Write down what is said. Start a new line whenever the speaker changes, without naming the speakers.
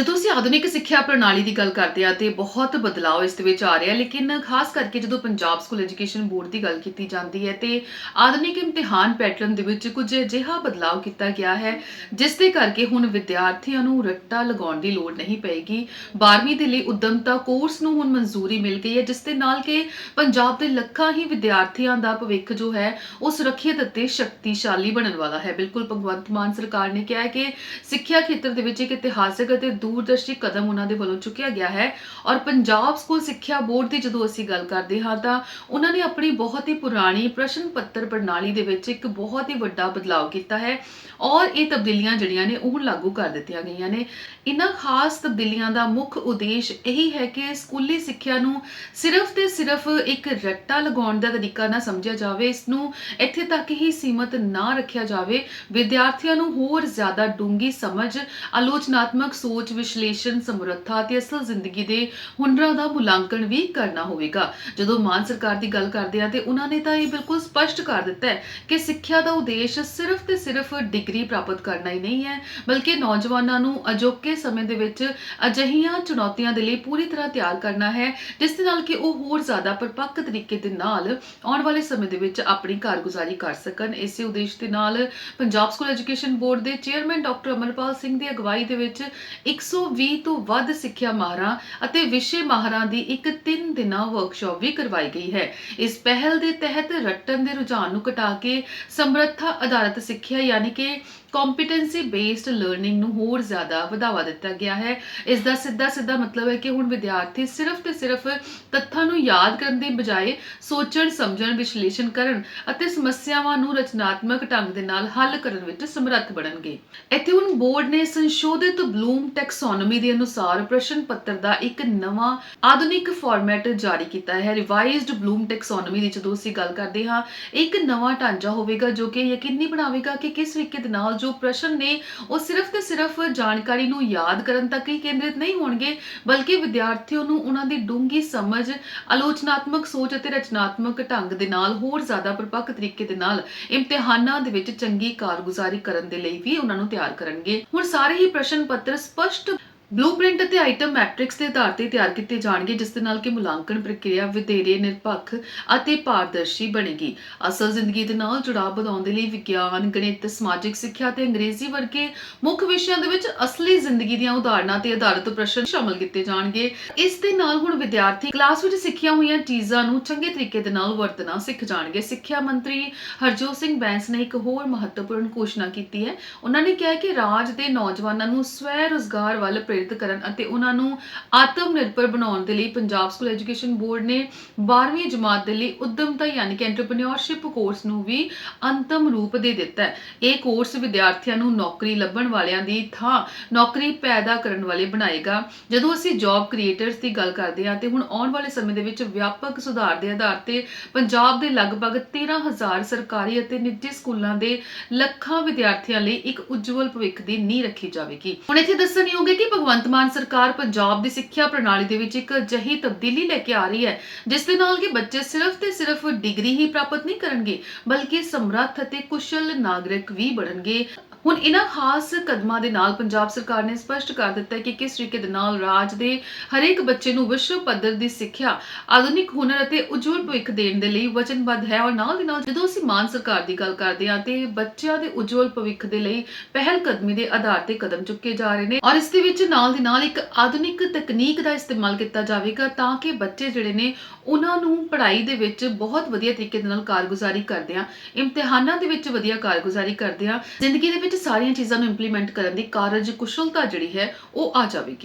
ਜਦੋਂ ਅਸੀਂ ਆਧੁਨਿਕ ਸਿੱਖਿਆ ਪ੍ਰਣਾਲੀ ਦੀ ਗੱਲ ਕਰਦੇ ਆ ਤੇ ਬਹੁਤ ਬਦਲਾਅ ਇਸ ਦੇ ਵਿੱਚ ਆ ਰਿਹਾ, ਲੇਕਿਨ ਖਾਸ ਕਰਕੇ ਜਦੋਂ ਪੰਜਾਬ ਸਕੂਲ ਐਜੂਕੇਸ਼ਨ ਬੋਰਡ ਦੀ ਗੱਲ ਕੀਤੀ ਜਾਂਦੀ ਹੈ ਤੇ ਆਧੁਨਿਕ ਇਮਤਿਹਾਨ ਪੈਟਰਨ ਦੇ ਵਿੱਚ ਕੁਝ ਅਜਿਹਾ ਬਦਲਾਅ ਕੀਤਾ ਗਿਆ ਹੈ, ਜਿਸ ਦੇ ਕਰਕੇ ਹੁਣ ਵਿਦਿਆਰਥੀਆਂ ਨੂੰ ਰੱਟਾ ਲਗਾਉਣ ਦੀ ਲੋੜ ਨਹੀਂ ਪਏਗੀ। 12ਵੀਂ ਦੇ ਲਈ ਉਦਮਤਾ ਕੋਰਸ ਨੂੰ ਹੁਣ ਮਨਜ਼ੂਰੀ ਮਿਲ ਗਈ ਹੈ, ਜਿਸ ਦੇ ਨਾਲ ਕਿ ਪੰਜਾਬ ਦੇ ਲੱਖਾਂ ਹੀ ਵਿਦਿਆਰਥੀਆਂ ਦਾ ਭਵਿੱਖ ਜੋ ਹੈ, ਉਹ ਸੁਰੱਖਿਅਤ ਅਤੇ ਸ਼ਕਤੀਸ਼ਾਲੀ ਬਣਨ ਵਾਲਾ ਹੈ। ਬਿਲਕੁਲ, ਭਗਵੰਤ ਮਾਨ ਸਰਕਾਰ ਨੇ ਕਿਹਾ ਹੈ ਕਿ ਸਿੱਖਿਆ ਖੇਤਰ ਦੇ ਵਿੱਚ ਇੱਕ ਇਤਿਹਾਸਕ ਅਤੇ ਦੂਰਦਰਸ਼ੀ ਕਦਮ ਉਹਨਾਂ ਦੇ ਵੱਲੋਂ ਚੁੱਕਿਆ ਗਿਆ ਹੈ। ਔਰ ਪੰਜਾਬ ਸਕੂਲ ਸਿੱਖਿਆ ਬੋਰਡ ਦੀ ਜਦੋਂ ਅਸੀਂ ਗੱਲ ਕਰਦੇ ਹਾਂ, ਤਾਂ ਉਹਨਾਂ ਨੇ ਆਪਣੀ ਬਹੁਤ ਹੀ ਪੁਰਾਣੀ ਪ੍ਰਸ਼ਨ ਪੱਤਰ ਪ੍ਰਣਾਲੀ ਦੇ ਵਿੱਚ ਇੱਕ ਬਹੁਤ ਹੀ ਵੱਡਾ ਬਦਲਾਅ ਕੀਤਾ ਹੈ ਔਰ ਇਹ ਤਬਦੀਲੀਆਂ ਜਿਹੜੀਆਂ ਨੇ ਉਹ ਲਾਗੂ ਕਰ ਦਿੱਤੀਆਂ ਗਈਆਂ ਨੇ। ਇਹਨਾਂ ਖਾਸ ਤਬਦੀਲੀਆਂ ਦਾ ਮੁੱਖ ਉਦੇਸ਼ ਇਹੀ ਹੈ ਕਿ ਸਕੂਲੀ ਸਿੱਖਿਆ ਨੂੰ ਸਿਰਫ ਤੇ ਸਿਰਫ ਇੱਕ ਰੱਟਾ ਲਗਾਉਣ ਦਾ ਤਰੀਕਾ ਨਾ ਸਮਝਿਆ ਜਾਵੇ, ਇਸ ਨੂੰ ਇੱਥੇ ਤੱਕ ਹੀ ਸੀਮਤ ਨਾ ਰੱਖਿਆ ਜਾਵੇ। ਵਿਦਿਆਰਥੀਆਂ ਨੂੰ ਹੋਰ ਜ਼ਿਆਦਾ ਡੂੰਗੀ ਸਮਝ, ਆਲੋਚਨਾਤਮਕ ਸੋਚ ਵਿਸ਼ਲੇਸ਼ਣ ਸਮਰੱਥਾ ਤੇ ਅਸਲ ਜ਼ਿੰਦਗੀ ਦੇ ਹੁਨਰਾਂ ਦਾ ਮੁਲਾਂਕਣ ਵੀ ਕਰਨਾ ਹੋਵੇਗਾ। ਜਦੋਂ ਮਾਨ ਸਰਕਾਰ ਦੀ ਗੱਲ ਕਰਦੇ ਆ ਤੇ ਉਹਨਾਂ ਨੇ ਤਾਂ ਇਹ ਬਿਲਕੁਲ ਸਪਸ਼ਟ ਕਰ ਦਿੱਤਾ ਹੈ ਕਿ ਸਿੱਖਿਆ ਦਾ ਉਦੇਸ਼ ਸਿਰਫ ਤੇ ਸਿਰਫ ਡਿਗਰੀ ਪ੍ਰਾਪਤ ਕਰਨਾ ਹੀ ਨਹੀਂ ਹੈ, ਬਲਕਿ ਨੌਜਵਾਨਾਂ ਨੂੰ ਅਜੋਕੇ ਸਮੇਂ ਦੇ ਵਿੱਚ ਅਜਿਹੀਆਂ ਚੁਣੌਤੀਆਂ ਦੇ ਲਈ ਪੂਰੀ ਤਰ੍ਹਾਂ ਤਿਆਰ ਕਰਨਾ ਹੈ, ਜਿਸ ਦੇ ਨਾਲ ਕਿ ਉਹ ਹੋਰ ਜ਼ਿਆਦਾ ਪਰਪੱਕ ਤਰੀਕੇ ਦੇ ਨਾਲ ਆਉਣ ਵਾਲੇ ਸਮੇਂ ਦੇ ਵਿੱਚ ਆਪਣੀ ਕਾਰਗੁਜ਼ਾਰੀ ਕਰ ਸਕਣ। ਇਸੇ ਉਦੇਸ਼ ਦੇ ਨਾਲ ਪੰਜਾਬ ਸਕੂਲ ਐਜੂਕੇਸ਼ਨ ਬੋਰਡ ਦੇ ਚੇਅਰਮੈਨ ਡਾਕਟਰ ਅਮਰਪਾਲ ਸਿੰਘ ਦੀ ਅਗਵਾਈ ਦੇ ਵਿੱਚ ਇੱਕ 120 ਤੋਂ ਵੱਧ ਸਿੱਖਿਆ ਮਾਹਰਾਂ ਅਤੇ ਵਿਸ਼ੇ ਮਾਹਰਾਂ ਦੀ ਇੱਕ 3 ਦਿਨਾਂ ਵਰਕਸ਼ਾਪ ਵੀ ਕਰਵਾਈ ਗਈ ਹੈ। ਇਸ ਪਹਿਲ ਦੇ ਤਹਿਤ ਰੱਟਣ ਦੇ ਰੁਝਾਨ ਨੂੰ ਘਟਾ ਕੇ ਸਮਰੱਥਾ ਆਧਾਰਿਤ ਸਿੱਖਿਆ ਯਾਨੀ ਕਿ ਕੰਪੀਟੈਂਸੀ ਬੇਸਡ ਲਰਨਿੰਗ ਨੂੰ ਹੋਰ ਜ਼ਿਆਦਾ ਵਧਾਵਾ ਦਿੱਤਾ ਗਿਆ ਹੈ। ਇਸ ਦਾ ਸਿੱਧਾ ਸਿੱਧਾ ਮਤਲਬ ਹੈ ਕਿ ਹੁਣ ਵਿਦਿਆਰਥੀ ਸਿਰਫ ਤੇ ਸਿਰਫ ਤੱਥਾਂ ਨੂੰ ਯਾਦ ਕਰਨ ਦੀ ਬਜਾਏ ਸੋਚਣ, ਸਮਝਣ, ਵਿਸ਼ਲੇਸ਼ਣ ਕਰਨ ਅਤੇ ਸਮੱਸਿਆਵਾਂ ਨੂੰ ਰਚਨਾਤਮਕ ਢੰਗ ਦੇ ਨਾਲ ਹੱਲ ਕਰਨ ਵਿੱਚ ਸਮਰੱਥ ਬਣਨਗੇ। ਇੱਥੇ ਹੁਣ ਬੋਰਡ ਨੇ ਸੰਸ਼ੋਧਿਤ ਬਲੂਮ ਟੈਕਸੋਨੋਮੀ ਦੇ ਅਨੁਸਾਰ ਪ੍ਰਸ਼ਨ ਪੱਤਰ ਦਾ ਇੱਕ ਨਵਾਂ ਆਧੁਨਿਕ ਫਾਰਮੈਟ ਜਾਰੀ ਕੀਤਾ ਹੈ। ਰਿਵਾਈਜ਼ਡ ਬਲੂਮ ਟੈਕਸੋਨੋਮੀ ਦੀ ਜਦੋਂ ਅਸੀਂ ਗੱਲ ਕਰਦੇ ਹਾਂ, ਇੱਕ ਨਵਾਂ ਢਾਂਚਾ ਹੋਵੇਗਾ ਜੋ ਕਿ ਯਕੀਨੀ ਬਣਾਵੇਗਾ ਕਿ ਕਿਸ ਤਰੀਕੇ ਦੇ ਨਾਲ ਜੋ ਪ੍ਰਸ਼ਨ ਨੇ ਉਹ ਸਿਰਫ ਤੇ ਸਿਰਫ ਜਾਣਕਾਰੀ ਨੂੰ ਯਾਦ ਕਰਨ ਤੱਕ ਹੀ ਕੇਂਦਰਿਤ ਨਹੀਂ ਹੋਣਗੇ, ਬਲਕਿ ਵਿਦਿਆਰਥੀਆਂ ਨੂੰ ਉਹਨਾਂ ਦੀ ਡੂੰਘੀ ਸਮਝ, ਆਲੋਚਨਾਤਮਕ ਸੋਚ ਅਤੇ ਰਚਨਾਤਮਕ ਢੰਗ ਦੇ ਨਾਲ ਹੋਰ ਜ਼ਿਆਦਾ ਪਰਪੱਕ ਤਰੀਕੇ ਦੇ ਨਾਲ ਇਮਤਿਹਾਨਾਂ ਦੇ ਵਿੱਚ ਚੰਗੀ ਕਾਰਗੁਜ਼ਾਰੀ ਕਰਨ ਦੇ ਲਈ ਵੀ ਉਹਨਾਂ ਨੂੰ ਤਿਆਰ ਕਰਨਗੇ। ਹੁਣ ਸਾਰੇ ਹੀ ਪ੍ਰਸ਼ਨ ਪੱਤਰ ਸਪਸ਼ਟ ਬਲੂਪ੍ਰਿੰਟ ਅਤੇ ਆਈਟਮ ਮੈਟ੍ਰਿਕਸ ਦੇ ਆਧਾਰ ਤੇ ਤਿਆਰ ਕੀਤੇ ਜਾਣਗੇ, ਜਿਸ ਦੇ ਨਾਲ ਕਿ ਮੁਲਾਂਕਣ ਪ੍ਰਕਿਰਿਆ, ਵਧੇਰੇ ਨਿਰਪੱਖ ਅਤੇ ਪਾਰਦਰਸ਼ੀ ਬਣੇਗੀ। ਅਸਲ ਜ਼ਿੰਦਗੀ ਦੇ ਨਾਲ ਜੁੜਾਅ ਵਧਾਉਣ ਦੇ ਲਈ ਵਿਗਿਆਨ, ਗਣਿਤ, ਸਮਾਜਿਕ ਸਿੱਖਿਆ ਤੇ ਅੰਗਰੇਜ਼ੀ ਵਰਗੇ ਮੁੱਖ ਵਿਸ਼ਿਆਂ ਦੇ ਵਿੱਚ ਅਸਲੀ ਜ਼ਿੰਦਗੀ ਦੀਆਂ ਉਦਾਹਰਨਾਂ ਤੇ ਆਧਾਰਿਤ ਪ੍ਰਸ਼ਨ ਸ਼ਾਮਲ ਕੀਤੇ ਜਾਣਗੇ। ਇਸ ਦੇ ਨਾਲ ਹੁਣ ਵਿਦਿਆਰਥੀ ਕਲਾਸ ਵਿੱਚ ਸਿੱਖੀਆਂ ਹੋਈਆਂ ਚੀਜ਼ਾਂ ਨੂੰ ਚੰਗੇ ਤਰੀਕੇ ਦੇ ਨਾਲ ਵਰਤਣਾ ਸਿੱਖ ਜਾਣਗੇ। ਸਿੱਖਿਆ ਮੰਤਰੀ ਹਰਜੋਤ ਸਿੰਘ ਬੈਂਸ ਨੇ ਇੱਕ ਹੋਰ ਮਹੱਤਵਪੂਰਨ ਘੋਸ਼ਣਾ ਕੀਤੀ ਹੈ। ਉਹਨਾਂ ਨੇ ਕਿਹਾ ਕਿ ਰਾਜ ਦੇ ਨੌਜਵਾਨਾਂ ਨੂੰ ਸਵੈ ਰੋਜ਼ਗਾਰ ਵੱਲ ਪ੍ਰੇਰਿਤ ਕਰਨ ਅਤੇ ਉਹਨਾਂ ਨੂੰ ਆਤਮ ਨਿਰਭਰ ਬਣਾਉਣ ਦੇ ਲਈ ਪੰਜਾਬ ਸਕੂਲ ਐਜੂਕੇਸ਼ਨ ਬੋਰਡ ਨੇ 12ਵੀਂ ਜਮਾਤ ਦੇ ਲਈ ਉਦਮਤਾ ਯਾਨੀ ਕਿ ਐਂਟਰਪ੍ਰੀਨਿਓਰਸ਼ਿਪ ਕੋਰਸ ਨੂੰ ਵੀ ਅੰਤਮ ਰੂਪ ਦੇ ਦਿੱਤਾ ਹੈ। ਇਹ ਕੋਰਸ ਵਿਦਿਆਰਥੀਆਂ ਨੂੰ ਨੌਕਰੀ ਲੱਭਣ ਵਾਲਿਆਂ ਦੀ ਥਾਂ ਨੌਕਰੀ ਪੈਦਾ ਕਰਨ ਵਾਲੇ ਬਣਾਏਗਾ। ਜਦੋਂ ਅਸੀਂ ਜੌਬ ਕ੍ਰੀਏਟਰਸ ਦੀ ਗੱਲ ਕਰਦੇ ਹਾਂ ਤੇ ਹੁਣ ਆਉਣ ਵਾਲੇ ਸਮੇਂ ਦੇ ਵਿੱਚ ਵਿਆਪਕ ਸੁਧਾਰ ਦੇ ਆਧਾਰ ਤੇ ਪੰਜਾਬ ਦੇ ਲਗਭਗ 13000 ਸਰਕਾਰੀ ਅਤੇ ਨਿੱਜੀ ਸਕੂਲਾਂ ਦੇ ਲੱਖਾਂ ਵਿਦਿਆਰਥੀਆਂ ਲਈ ਇੱਕ ਉਜਵਲ ਭਵਿੱਖ ਦੀ ਨੀਂਹ ਰੱਖੀ ਜਾਵੇਗੀ। ਹੁਣ ਇੱਥੇ ਦੱਸਣਯੋਗ ਹੈ ਕਿ ਭਗਵੰਤ ਮਾਨ ਸਰਕਾਰ ਪੰਜਾਬ ਦੀ ਸਿੱਖਿਆ ਪ੍ਰਣਾਲੀ ਦੇ ਵਿੱਚ ਇੱਕ ਅਜਿਹੀ ਤਬਦੀਲੀ ਲੈ ਕੇ ਆ ਰਹੀ ਹੈ, ਜਿਸ ਦੇ ਨਾਲ ਕਿ ਬੱਚੇ ਸਿਰਫ ਤੇ ਸਿਰਫ ਡਿਗਰੀ ਹੀ ਪ੍ਰਾਪਤ ਨਹੀਂ ਕਰਨਗੇ, ਬਲਕਿ ਸਮਰੱਥ ਅਤੇ ਕੁਸ਼ਲ ਨਾਗਰਿਕ ਵੀ ਬਣਨਗੇ। ਹੁਣ ਇਹਨਾਂ ਖਾਸ ਕਦਮਾਂ ਦੇ ਨਾਲ ਪੰਜਾਬ ਸਰਕਾਰ ਨੇ ਸਪਸ਼ਟ ਕਰ ਦਿੱਤਾ ਹੈ ਕਿ ਕਿਸ ਤਰੀਕੇ ਦੇ ਨਾਲ ਰਾਜ ਦੇ ਹਰੇਕ ਬੱਚੇ ਨੂੰ ਵਿਸ਼ਵ ਪੱਧਰ ਦੀ ਸਿੱਖਿਆ, ਆਧੁਨਿਕ ਹੁਨਰ ਅਤੇ ਉਜਵਲ ਭਵਿੱਖ ਦੇਣ ਦੇ ਲਈ ਵਚਨਬੱਧ ਹੈ ਔਰ ਨਾਲ ਦੀ ਨਾਲ ਜਦੋਂ ਅਸੀਂ ਮਾਨ ਸਰਕਾਰ ਦੀ ਗੱਲ ਕਰਦੇ ਹਾਂ ਤੇ ਬੱਚਿਆਂ ਦੇ ਉਜਵਲ ਭਵਿੱਖ ਦੇ ਲਈ ਪਹਿਲ ਕਦਮੀ ਦੇ ਆਧਾਰ ਤੇ ਕਦਮ ਚੁੱਕੇ ਜਾ ਰਹੇ ਨੇ ਔਰ ਇਸ ਦੇ ਵਿੱਚ ਨਾਲ ਦੀ ਨਾਲ ਇੱਕ ਆਧੁਨਿਕ ਤਕਨੀਕ ਦਾ ਇਸਤੇਮਾਲ ਕੀਤਾ ਜਾਵੇਗਾ ਤਾਂ ਕਿ ਬੱਚੇ ਜਿਹੜੇ ਨੇ ਉਹਨਾਂ ਨੂੰ ਪੜ੍ਹਾਈ ਦੇ ਵਿੱਚ ਬਹੁਤ ਵਧੀਆ ਤਰੀਕੇ ਦੇ ਨਾਲ ਕਾਰਗੁਜ਼ਾਰੀ ਕਰਦੇ ਆ, ਇਮਤਿਹਾਨਾਂ ਦੇ ਵਿੱਚ ਵਧੀਆ ਕਾਰਗੁਜ਼ਾਰੀ ਕਰਦੇ ਆ, ਜ਼ਿੰਦਗੀ ਦੇ ਵਿੱਚ ਸਾਰੀਆਂ ਚੀਜ਼ਾਂ ਨੂੰ ਇੰਪਲੀਮੈਂਟ ਕਰਨ ਦੀ ਕਾਰਜ ਕੁਸ਼ਲਤਾ ਜਿਹੜੀ ਹੈ ਉਹ ਆ ਜਾਵੇਗੀ।